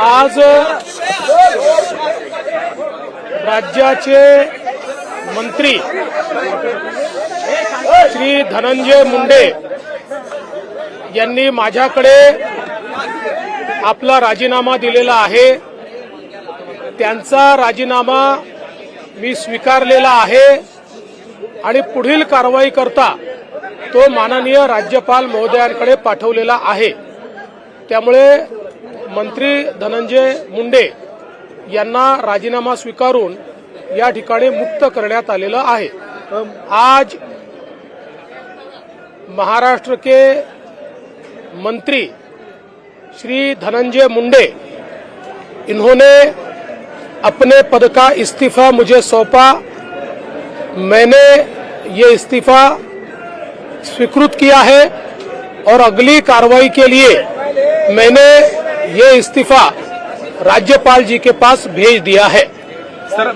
आज राज्याचे मंत्री श्री धनंजय मुंडे यांनी माझ्याकडे आपला राजीनामा दिलेला आहे. त्यांचा राजीनामा मी स्वीकारलेला आहे. आणि पुढील कारवाई करता तो माननीय राज्यपाल महोदयांकडे पाठवलेला आहे. त्यामुळे मंत्री धनंजय मुंडे यांना राजीनामा स्वीकारून या ठिकाणी मुक्त करण्यात आलेलं आहे. आज महाराष्ट्र के मंत्री श्री धनंजय मुंडे इन्होंने अपने पद का इस्तीफा मुझे सौंपा। मैंने ये इस्तीफा स्वीकृत किया है और अगली कार्रवाई के लिए मैंने ये इस्तीफा राज्यपाल जी के पास भेज दिया है। सर